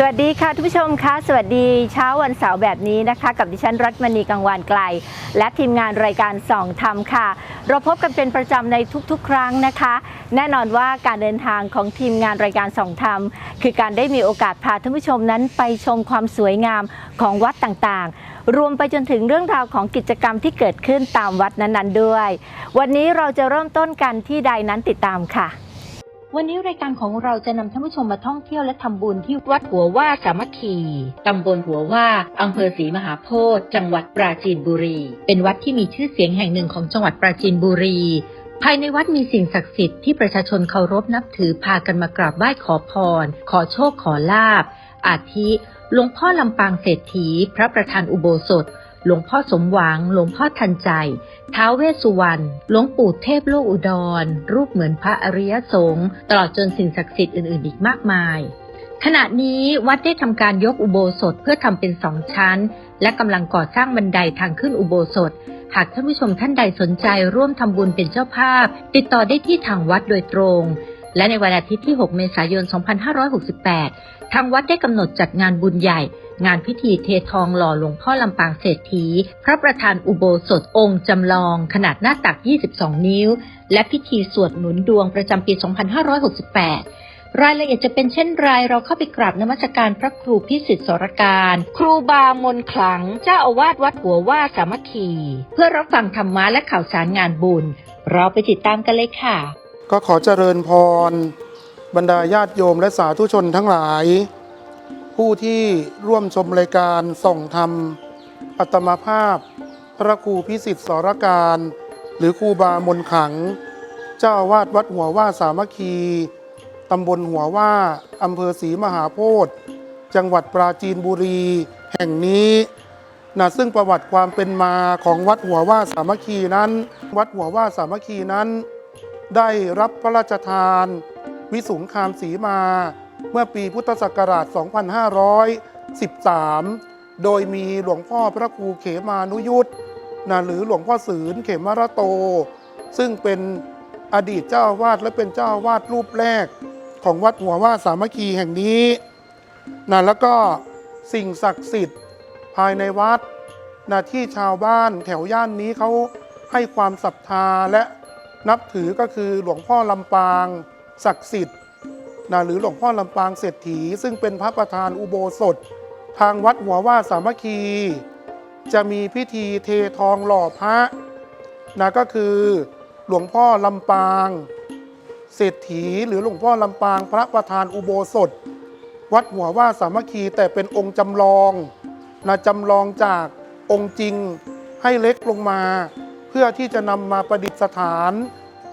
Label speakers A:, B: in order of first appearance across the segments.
A: สวัสดีค่ะทุกผู้ชมคะสวัสดีเช้าวันเสาร์แบบนี้นะคะ กับดิฉันรัตมณีกังวานไกล และทีมงานรายการส่องธรรมค่ะ เราพบกันเป็นประจำในทุกๆ ครั้งนะคะ แน่นอนว่าการเดินทางของทีมงานรายการส่องธรรม คือการได้มีโอกาสพาท่านผู้ชมนั้นไปชมความสวยงามของวัดต่างๆ รวมไปจนถึงเรื่องราวของกิจกรรมที่เกิดขึ้นตามวัดนั้นๆด้วย วันนี้เราจะเริ่มต้นกันที่ใดนั้นติดตามค่ะ วันนี้รายการของเราจะนำท่านผู้ชมมาท่องเที่ยวและทำบุญที่วัดหัวว่าสามัคคีตำบลหัวว่าอำเภอศรีมหาโพธิ์จังหวัดปราจีนบุรี เป็นวัดที่มีชื่อเสียงแห่งหนึ่งของจังหวัดปราจีนบุรี ภายในวัดมีสิ่งศักดิ์สิทธิ์ที่ประชาชนเคารพนับถือพากันมากราบไหว้ขอพร ขอโชคขอลาบ อาทิหลวงพ่อลำปางเศรษฐี พระประธานอุโบสถ หลวงพ่อสมหวัง หลวงพ่อทันใจ ท้าวเวสสุวรรณ หลวงปู่เทพโลกอุดร รูปเหมือนพระอริยสงฆ์ตลอดจนสิ่งศักดิ์สิทธิ์อื่นๆ อีกมากมาย ขณะนี้วัดได้ทำการยกอุโบสถเพื่อทำเป็นสองชั้น และกำลังก่อสร้างบันไดทางขึ้นอุโบสถ หากท่านผู้ชมท่านใดสนใจร่วมทำบุญเป็นเจ้าภาพ ติดต่อได้ที่ทางวัดโดยตรง และในวันอาทิตย์ที่ 6 เมษายน 2568 ทางวัดได้กำหนดจัดงานบุญใหญ่ งานพิธีเททองหล่อหลวงพ่อลำปางเศรษฐี พระประธานอุโบสถองค์จำลอง ขนาดหน้าตัก 22 นิ้ว และพิธีสวดหนุนดวงประจำปี 2568 รายละเอียดจะเป็นเช่นไรเราเข้าไปกราบนมัสการพระครูพิสิทธิ์สรการ ครูบามนขลัง เจ้าอาวาสวัดหัวว่าสามัคคี เพื่อรับฟังธรรมะและข่าวสารงานบุญ เราไปติดตามกันเลยค่ะ
B: ก็ขอเจริญพร บรรดาญาติโยมและสาธุชนทั้งหลาย ผู้ที่ร่วมชมรายการส่องธรรม อัตมาภาพ พระครูพิสิทธิ์สรการ หรือครูบามนขัง เจ้าวาดวัดหัวว่าสามัคคีตำบลหัวว่าอำเภอศรีมหาโพธิ์จังหวัดปราจีนบุรี แห่งนี้นะซึ่งประวัติความเป็นมาของวัดหัวว่าสามัคคีนั้น วัดหัวว่าสามัคคีนั้น ได้รับพระราชทาน วิสุงคามสีมา เมื่อปีพุทธศักราช 2513 โดยมีหลวงพ่อพระครูเขมานุยุทธนะหรือหลวงพ่อศืนเขมรโต ซึ่งเป็นอดีตเจ้าวาสและเป็นเจ้าวาสรูปแรกของวัดหัวว่าสามัคคีแห่งนี้นะแล้วก็สิ่งศักดิ์สิทธิ์ภายในวัดนะที่ชาวบ้านแถวย่านนี้เขาให้ความศรัทธาและนับถือก็คือหลวงพ่อลำปาง ศักดิ์สิทธิ์ นะหรือหลวงพ่อลำปางเศรษฐี ซึ่งเป็นพระประธานอุโบสถ ทางวัดหัวว่าสามัคคี จะมีพิธีเททองหล่อพระนะก็คือหลวงพ่อลำปางเศรษฐี หรือหลวงพ่อลำปางพระประธานอุโบสถ วัดหัวว่าสามัคคีแต่เป็นองค์จำลองนะจำลองจากองค์จริงให้เล็กลงมา เพื่อที่จะนำมาประดิษฐาน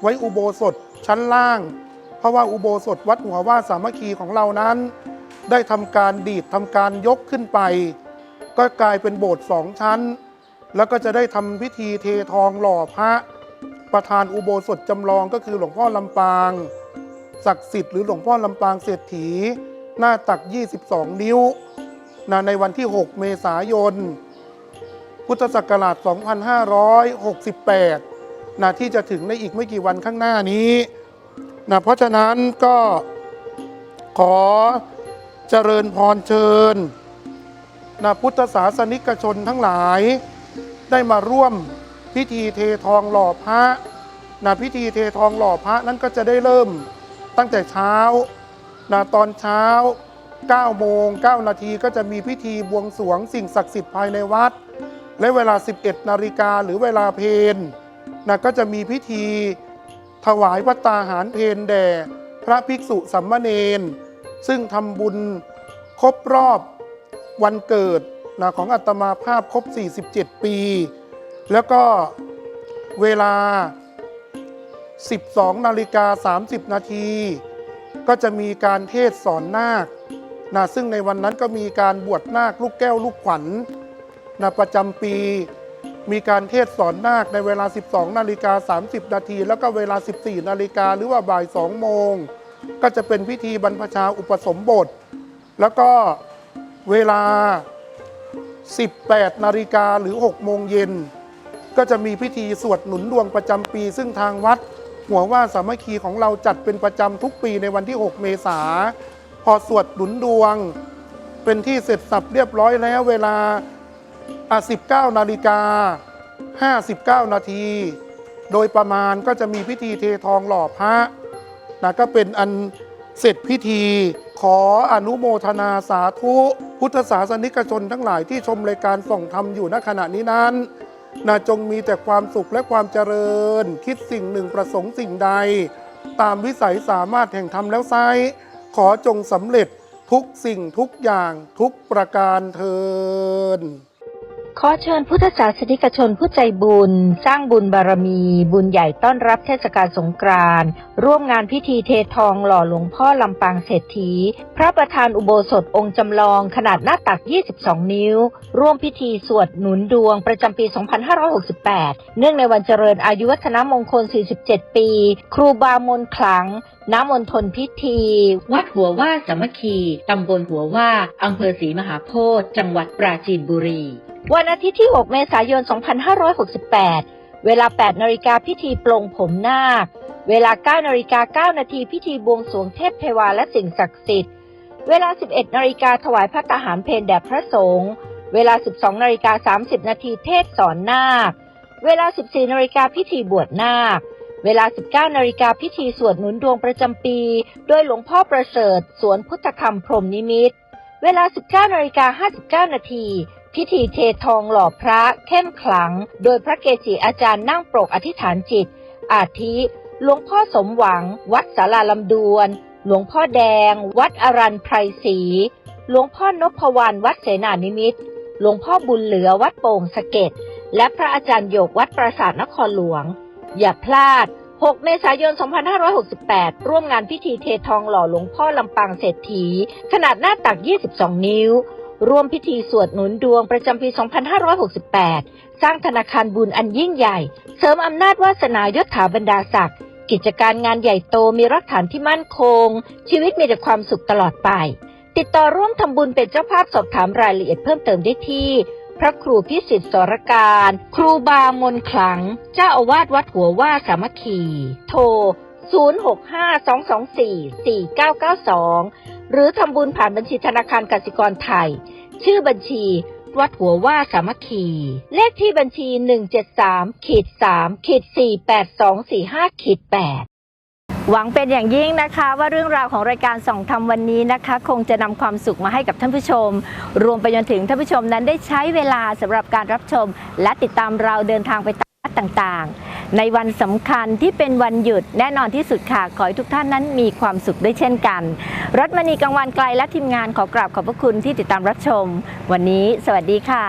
B: ไว้อุโบสถชั้นล่าง เพราะว่าอุโบสถวัดหัวว่าสามัคคีของเรานั้น ได้ทำการดีดทำการยกขึ้นไป ก็กลายเป็นโบสถ์สองชั้น แล้วก็จะได้ทำพิธีเททองหล่อพระ ประธานอุโบสถจำลองก็คือหลวงพ่อลำปาง ศักดิ์สิทธิ์หรือหลวงพ่อลำปางเศรษฐี หน้าตัก 22 นิ้วนะในวันที่ 6 เมษายน พุทธศักราช 2568นะที่จะถึงในอีกไม่กี่วันข้างหน้านี้ นะเพราะฉะนั้นก็ขอเจริญพรเชิญนะพุทธศาสนิกชนทั้งหลาย ได้มาร่วมพิธีเททองหล่อพระนะพิธีเททองหล่อพระนั้นก็จะได้เริ่มตั้งแต่เช้านะตอนเช้า9โมง9นาทีก็จะมีพิธีบวงสรวงสิ่งศักดิ์สิทธิ์ภายในวัด และเวลา 11 นาฬิกาหรือเวลาเพนนะก็จะมีพิธี ถวายพัตาหารเพนแด่พระภิกษุสัมมาเนนซึ่งทำบุญครบรอบวันเกิดนะของอัตมาภาพครบ 47 ปี แล้วก็เวลา 12 นาฬิกา 30 นาที ก็จะมีการเทศสอนนาคนะซึ่งในวันนั้นก็มีการบวชนาคลูกแก้วลูกขวัญนะประจำปี มีการเทศสอนนาคในเวลา 12 นาฬิกา 30 นาที แล้วก็เวลา 14 นาฬิกาหรือว่าบ่าย 2 โมง ก็จะเป็นพิธีบรรพชาอุปสมบท แล้วก็เวลา 18 นาฬิกาหรือ 6 โมงเย็น ก็จะมีพิธีสวดหนุนดวงประจำปี ซึ่งทางวัด หัวว่าสามัคคีของเราจัดเป็นประจำทุกปีในวันที่ 6 เมษาพอสวดหนุนดวง เป็นที่เสร็จสับเรียบร้อยแล้วเวลา อะ19นาฬิกา59 นาที โดยประมาณก็จะมีพิธีเททองหล่อพระนะก็เป็นอันเสร็จพิธีขออนุโมทนาสาธุ พุทธศาสนิกชนทั้งหลายที่ชมรายการส่องธรรมอยู่ณขณะนี้นั้นนะจงมีแต่ความสุขและความเจริญ คิดสิ่งหนึ่งประสงค์สิ่งใด ตามวิสัยสามารถแห่งธรรมแล้วไซขอจงสำเร็จทุกสิ่งทุกอย่างทุกประการเทิน
A: ขอเชิญพุทธศาสนิกชนผู้ใจบุญ สร้างบุญบารมี บุญใหญ่ต้อนรับเทศกาลสงกรานต์ร่วมงานพิธีเททองหล่อหลวงพ่อลำปางเศรษฐี พระประธานอุโบสถองค์จำลองขนาดหน้าตัก 22 นิ้ว ร่วมพิธีสวดหนุนดวงประจำปี 2568 เนื่องในวันเจริญอายุวัฒนมงคล 47 ปี ครูบามนขลังน้ำมนทนพิธี วัดหัวว่าสามัคคีตำบลหัวว่าอำเภอศรีมหาโพธิ์จังหวัดปราจีนบุรี วันอาทิตย์ที่ 6 เมษายน 2568 เวลา 8 นาฬิกาพิธีปลงผมนาค เวลา 9 นาฬิกา 9 นาทีพิธีบวงสรวงเทพเทวาและสิ่งศักดิ์สิทธิ์ เวลา 11 นาฬิกาถวายพระตาหารเพลแด่พระสงฆ์ เวลา 12 นาฬิกา 30 นาทีเทศสอนนาค เวลา 14 นาฬิกาพิธีบวชนาค เวลา 19 นาฬิกาพิธีสวดหนุนดวงประจำปี โดยหลวงพ่อประเสริฐ สวนพุทธธรรมพรมนิมิต เวลา 19 นาฬิกา 59 นาที พิธีเททองหล่อพระเข้มขลัง โดยพระเกจิอาจารย์นั่งปรกอธิษฐานจิต อาทิหลวงพ่อสมหวัง วัดสาราลำดวน หลวงพ่อแดง วัดอรันไพรศรีหลวงพ่อนพวรรณวัดเสนานิมิตรหลวงพ่อบุญเหลือวัดโป่งสะเก็ดและพระอาจารย์โยกวัดปราสาทนครหลวง อย่าพลาด 6 เมษายน 2568 ร่วมงานพิธีเททองหล่อหลวงพ่อลำปางเศรษฐี ขนาดหน้าตัก 22 นิ้ว ร่วมพิธีสวดหนุนดวงประจำปี 2568 สร้างธนาคารบุญอันยิ่งใหญ่ เสริมอำนาจวาสนายศถาบรรดาศักดิ์ กิจการงานใหญ่โตมีรักฐานที่มั่นคง ชีวิตมีแต่ความสุขตลอดไป ติดต่อร่วมทำบุญเป็นเจ้าภาพสอบถามรายละเอียดเพิ่มเติมได้ที่ พระครูพิสิทธิ์สรการ ครูบามนขลัง เจ้าอาวาสวัดหัวว่าสามัคคี โทร 0652244992 หรือทำบุญผ่านบัญชีธนาคารกสิกรไทย ชื่อบัญชีวัดหัวว่าสามัคคี เลขที่บัญชี 173ขีด3ขีด48245ขีด8หวังเป็นอย่างยิ่งนะคะว่าเรื่องราวของรายการส่องธรรมวันนี้นะคะ คงจะนำความสุขมาให้กับท่านผู้ชม รวมไปจนถึงท่านผู้ชมนั้นได้ใช้เวลาสำหรับการรับชม และติดตามเราเดินทางไปตามต่างๆ ในวันสำคัญที่เป็นวันหยุดแน่นอนที่สุดค่ะขอให้ทุกท่านนั้นมีความสุขด้วยเช่นกัน รถมณีกังวันไกลและทีมงานขอกราบขอบพระคุณที่ติดตามรับชม วันนี้สวัสดีค่ะ